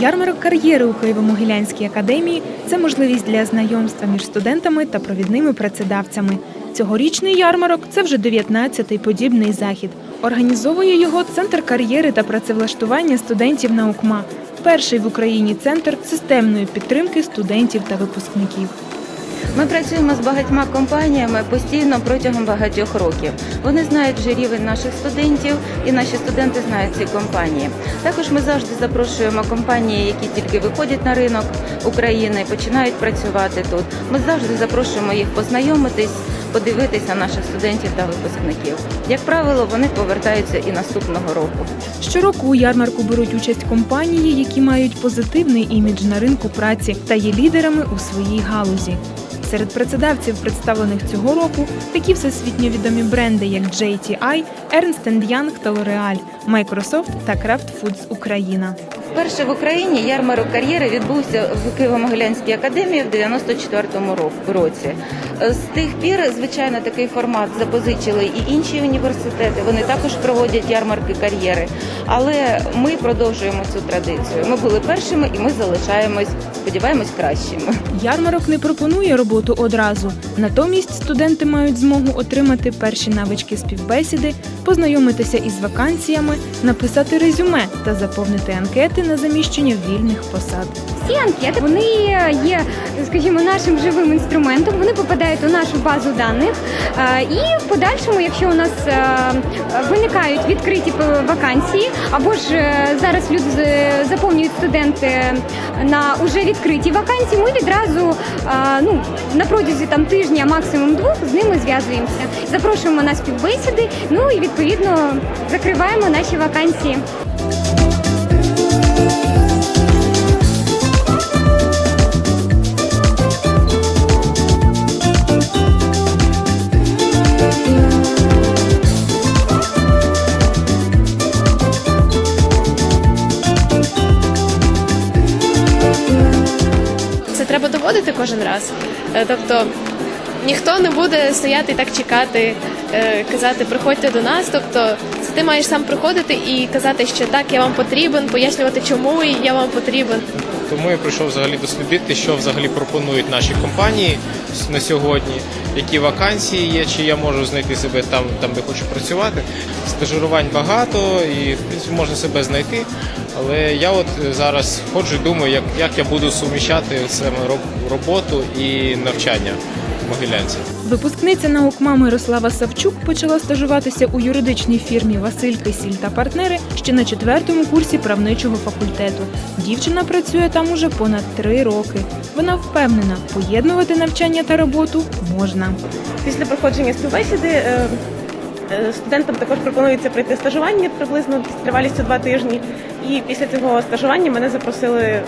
Ярмарок кар'єри у Києво-Могилянській академії це можливість для знайомства між студентами та провідними працедавцями. Цьогорічний ярмарок це вже 19-й подібний захід. Організовує його Центр кар'єри та працевлаштування студентів наукма. Перший в Україні центр системної підтримки студентів та випускників. Ми працюємо з багатьма компаніями постійно протягом багатьох років. Вони знають вже рівень наших студентів, і наші студенти знають ці компанії. Також ми завжди запрошуємо компанії, які тільки виходять на ринок України, починають працювати тут. Ми завжди запрошуємо їх познайомитись, подивитися наших студентів та випускників. Як правило, вони повертаються і наступного року. Щороку у ярмарку беруть участь компанії, які мають позитивний імідж на ринку праці та є лідерами у своїй галузі. Серед працедавців, представлених цього року, такі всесвітньо відомі бренди, як JTI, Ernst Young та L'Oreal, Microsoft та Kraft Foods Україна. Вперше в Україні ярмарок кар'єри відбувся в Києво-Могилянській академії в 94-му році. З тих пір, звичайно, такий формат запозичили і інші університети. Вони також проводять ярмарки кар'єри. Але ми продовжуємо цю традицію. Ми були першими і ми залишаємось, сподіваємось, кращими. Ярмарок не пропонує роботу одразу. Натомість студенти мають змогу отримати перші навички співбесіди, познайомитися із вакансіями, написати резюме та заповнити анкети на заміщення вільних посад. Ці анкети вони є, скажімо, нашим живим інструментом. Вони попадають у нашу базу даних. Е, І в подальшому, якщо у нас е, виникають відкриті вакансії, або ж е, зараз люди заповнюють студенти на уже відкриті вакансії, ми відразу ну на протязі там тижня, максимум двох, з ними зв'язуємося. Запрошуємо на співбесіди. Ну і відповідно закриваємо наші вакансії. Треба доводити кожен раз. Е, Тобто ніхто не буде стояти і так чекати, е, казати приходьте до нас. Тобто це ти маєш сам приходити і казати, що так, я вам потрібен, пояснювати, чому я вам потрібен. Тому я прийшов взагалі дослідити, що взагалі пропонують наші компанії на сьогодні, які вакансії є, чи я можу знайти себе там, там де хочу працювати. Стажирувань багато і в принципі можна себе знайти. Але я от зараз ходжу і думаю, як, як я буду суміщати саме роботу і навчання Могилянці. Випускниця наукма Мирослава Савчук почала стажуватися у юридичній фірмі Василь Кисіль та партнери ще на четвертому курсі правничого факультету. Дівчина працює там уже понад три роки. Вона впевнена, поєднувати навчання та роботу можна. Після проходження співбесіди е, студентам також пропонується пройти стажування приблизно з тривалістю два тижні. І після цього стажування мене запросили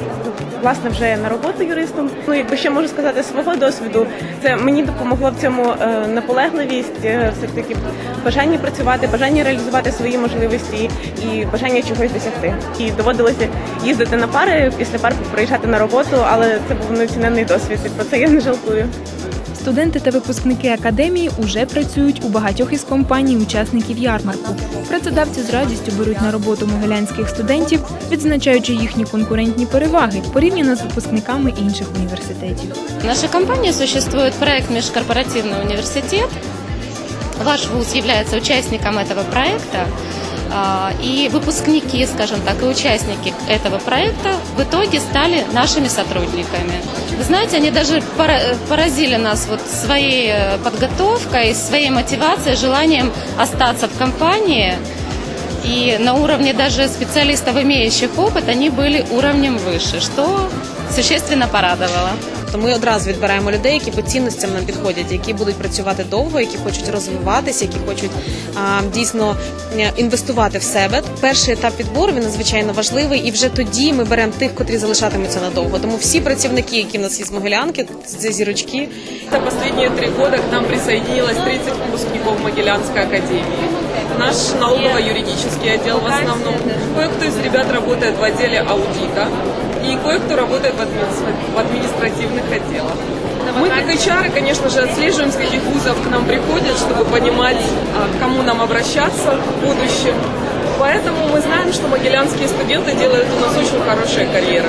власне вже на роботу юристом. Ну, якби ще можу сказати свого досвіду, це мені допомогло в цьому е, наполегливість, е, все таки бажання працювати, бажання реалізувати свої можливості і бажання чогось досягти. І доводилося їздити на пари, після пар приїжджати на роботу, але це був неоціненний досвід. І про це я не жалкую. Студенти та випускники академії уже працюють у багатьох із компаній учасників ярмарку. Працедавці з радістю беруть на роботу могилянських студентів, відзначаючи їхні конкурентні переваги порівняно з випускниками інших університетів. В нашей компании существует проект «Межкорпоративный университет». Ваш вуз является участником этого проекта. А, И выпускники, скажем так, и участники этого проекта в итоге стали нашими сотрудниками. Вы знаете, они даже пора- поразили нас вот своей э, подготовкой, своей мотивацией, желанием остаться в компании. И на уровне даже специалистов, имеющих опыт, они были уровнем выше, что существенно порадовало. То ми одразу відбираємо людей, які по цінностям нам підходять, які будуть працювати довго, які хочуть розвиватися, які хочуть а, дійсно е, інвестувати в себе. Перший етап підбору він надзвичайно важливий, і вже тоді ми беремо тих, котрі залишатимуться надовго. Тому всі працівники, які в нас є з Могилянки, це зірочки. За последние три к нам присоединилось 30 выпускников Могилянской академии. Наш налогово-юридический отдел в основном. Кое-кто из ребят работает в отделе аудита и кое-кто работает в администра- в административных отделах. Мы, как HR, конечно же, отслеживаем, с каких вузов к нам приходят, чтобы понимать, а, к кому нам обращаться в будущем. Поэтому мы знаем, что могилянские студенты делают у нас очень хорошие карьеры.